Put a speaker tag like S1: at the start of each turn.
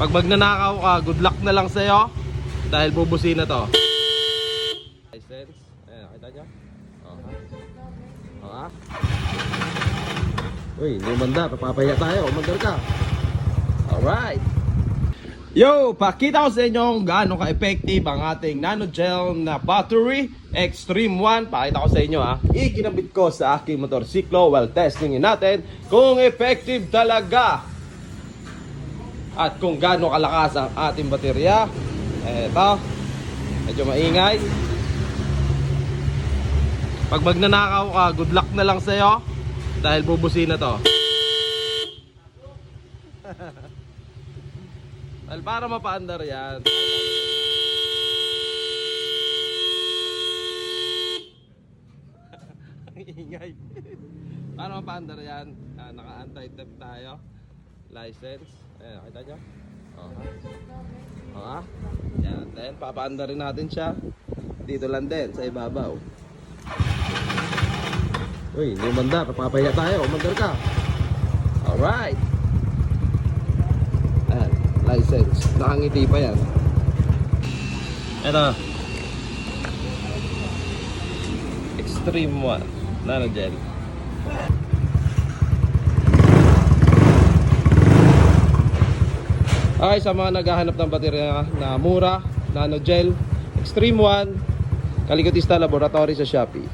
S1: Pag magnanakaw ka, good luck na lang sa'yo. Dahil bubusin na to. License. Ayan, nakita nyo? Oo? Oo ha? Uy, hindi umanda. Papapahiya tayo. Umandar ka. Alright. Yo, pakita ko sa inyo gaano ka-effective ang ating nanogel na battery Extreme 1. Pakita ko sa inyo ha. Ikinabit ko sa aking motorsiklo while testingin natin kung effective talaga. At kung gaano kalakas ang ating baterya. Eto. Medyo maingay. Pag magnanakaw ka, good luck na lang sa'yo. Dahil bubusin na to. Well, para mapaandar yan. Ang ingay. para mapaandar yan, ah, naka-anti-theft tayo. License. Ayan, nakita nyo? Oo. Oo ah. Yan, then papaandar rin natin siya. Dito lang din, sa ibabaw. Uy, hindi umandar. Papahiya tayo. Umandar ka. Alright. Ayan, license. Nakangiti pa yan. Ito. Extreme 1. Nano gel. Okay, sa mga naghahanap ng baterya na mura, nano gel, Extreme 1, Kalikotista Laboratory sa Shopee.